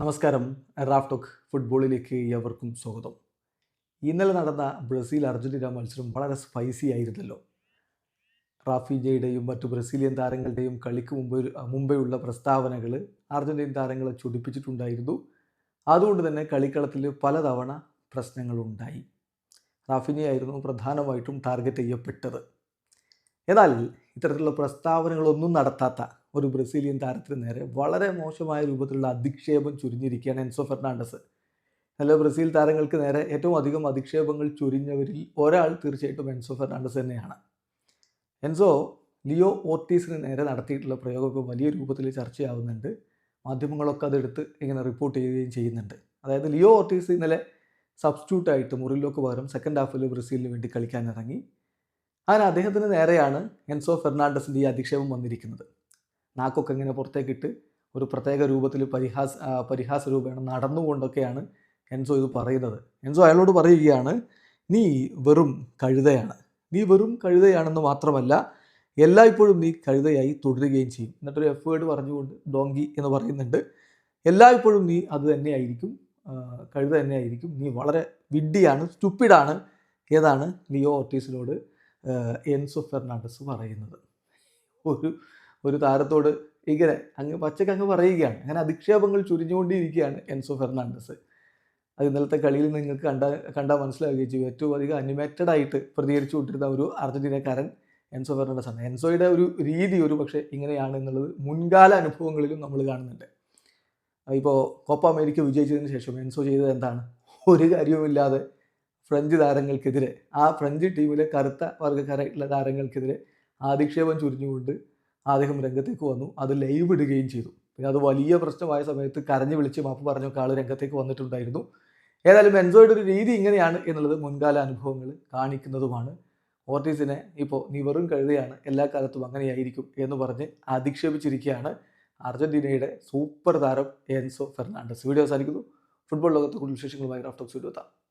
നമസ്കാരം. റാഫ്ടോക്ക് ഫുട്ബോളിലേക്ക് എവർക്കും സ്വാഗതം. ഇന്നലെ നടന്ന ബ്രസീൽ അർജന്റീന മത്സരം വളരെ സ്പൈസി ആയിരുന്നല്ലോ. റാഫിജയുടെയും മറ്റു ബ്രസീലിയൻ താരങ്ങളുടെയും കളിക്ക് മുമ്പ് മുമ്പെയുള്ള പ്രസ്താവനകൾ അർജന്റീൻ താരങ്ങളെ ചൊടിപ്പിച്ചിട്ടുണ്ടായിരുന്നു. അതുകൊണ്ട് തന്നെ കളിക്കളത്തിൽ പലതവണ പ്രശ്നങ്ങളുണ്ടായി. റാഫിനെയായിരുന്നു പ്രധാനമായിട്ടും ടാർഗറ്റ് ചെയ്യപ്പെട്ടത്. എന്നാൽ ഇത്തരത്തിലുള്ള പ്രസ്താവനകളൊന്നും നടത്താത്ത ഒരു ബ്രസീലിയൻ താരത്തിന് നേരെ വളരെ മോശമായ രൂപത്തിലുള്ള അധിക്ഷേപം ചുരിഞ്ഞിരിക്കുകയാണ് എൻസോ ഫെർണാണ്ടസ്. നല്ല ബ്രസീൽ താരങ്ങൾക്ക് നേരെ ഏറ്റവും അധികം അധിക്ഷേപങ്ങൾ ചുരിഞ്ഞവരിൽ ഒരാൾ തീർച്ചയായിട്ടും എൻസോ ഫെർണാണ്ടസ് തന്നെയാണ്. എൻസോ ലിയോ ഓർട്ടീസിന് നേരെ നടത്തിയിട്ടുള്ള പ്രയോഗമൊക്കെ വലിയ രൂപത്തിൽ ചർച്ചയാവുന്നുണ്ട്. മാധ്യമങ്ങളൊക്കെ അതെടുത്ത് ഇങ്ങനെ റിപ്പോർട്ട് ചെയ്യുകയും ചെയ്യുന്നുണ്ട്. അതായത് ലിയോ ഓർട്ടീസ് ഇന്നലെ സബ്സ്റ്റിറ്റ്യൂട്ടായിട്ട് മുറിലോക്ക് പകരം സെക്കൻഡ് ഹാഫിൽ ബ്രസീലിന് വേണ്ടി കളിക്കാൻ ഇറങ്ങി. അങ്ങനെ അദ്ദേഹത്തിന് നേരെയാണ് എൻസോ ഫെർണാണ്ടസിന്റെ ഈ അധിക്ഷേപം വന്നിരിക്കുന്നത്. നാക്കൊക്കെ ഇങ്ങനെ പുറത്തേക്കിട്ട് ഒരു പ്രത്യേക രൂപത്തിൽ പരിഹാസ പരിഹാസ രൂപേണ നടന്നുകൊണ്ടൊക്കെയാണ് എൻസോ ഇത് പറയുന്നത്. എൻസോ അയാളോട് പറയുകയാണ് നീ വെറും കഴുതയാണ്. നീ വെറും കഴുതയാണെന്ന് മാത്രമല്ല എല്ലായ്പ്പോഴും നീ കഴുതയായി തുടരുകയും ചെയ്യും. എന്നിട്ടൊരു എഫ് വേർഡ് പറഞ്ഞുകൊണ്ട് ഡോങ്കി എന്ന് പറയുന്നുണ്ട്. എല്ലായ്പ്പോഴും നീ അത് തന്നെയായിരിക്കും കഴുത തന്നെയായിരിക്കും. നീ വളരെ വിഡ്ഡിയാണ് സ്റ്റുപ്പിഡാണ് ഏതാണ് ലിയോ ഓർട്ടീസിനോട് എൻസോ ഫെർണാണ്ടസ് പറയുന്നത്. ഒരു ഒരു താരത്തോട് ഇങ്ങനെ അങ്ങ് പച്ചക്ക് അങ്ങ് പറയുകയാണ്. അങ്ങനെ അധിക്ഷേപങ്ങൾ ചുരിഞ്ഞുകൊണ്ടിരിക്കുകയാണ് എൻസോ ഫെർണാണ്ടസ്. അത് ഇന്നലത്തെ കളിയിൽ നിങ്ങൾക്ക് കണ്ട കണ്ടാൽ മനസ്സിലാവുകയും ചെയ്യും. ഏറ്റവും അധികം അനിമേറ്റഡ് ആയിട്ട് പ്രതികരിച്ചു കൊണ്ടിരുന്ന ഒരു അർജന്റീനക്കാരൻ എൻസോ ഫെർണാണ്ടസ് ആണ്. എൻസോയുടെ ഒരു രീതി ഒരു പക്ഷേ ഇങ്ങനെയാണ് എന്നുള്ളത് മുൻകാല അനുഭവങ്ങളിലും നമ്മൾ കാണുന്നുണ്ട്. ഇപ്പോൾ കോപ്പ അമേരിക്ക വിജയിച്ചതിന് ശേഷം എൻസോ ചെയ്തത് എന്താണ്? ഒരു കാര്യവുമില്ലാതെ ഫ്രഞ്ച് താരങ്ങൾക്കെതിരെ ആ ഫ്രഞ്ച് ടീമിലെ കറുത്ത വർഗക്കാരായിട്ടുള്ള താരങ്ങൾക്കെതിരെ ആധിക്ഷേപം ചുരിഞ്ഞുകൊണ്ട് അദ്ദേഹം രംഗത്തേക്ക് വന്നു. അത് ലൈവ് ഇടുകയും ചെയ്തു. പിന്നെ അത് വലിയ പ്രശ്നമായ സമയത്ത് കരഞ്ഞു വിളിച്ച് മാപ്പ് പറഞ്ഞൊക്കെ ആൾ രംഗത്തേക്ക് വന്നിട്ടുണ്ടായിരുന്നു. ഏതായാലും എൻസോയുടെ ഒരു രീതി ഇങ്ങനെയാണ് എന്നുള്ളത് മുൻകാല അനുഭവങ്ങൾ കാണിക്കുന്നതുമാണ്. ഓർട്ടീസിനെ ഇപ്പോൾ നീ വെറും കഴുതയാണ് എല്ലാ കാലത്തും അങ്ങനെയായിരിക്കും എന്ന് പറഞ്ഞ് അധിക്ഷേപിച്ചിരിക്കുകയാണ് അർജന്റീനയുടെ സൂപ്പർ താരം എൻസോ ഫെർണാണ്ടസ്. വീഡിയോ അവസാനിക്കുന്നു. ഫുട്ബോൾ ലോകത്തെ കൂടുതൽ വിശേഷങ്ങളുമായി റാഫ്റ്റോക്സ് വീഡിയോ എത്താം.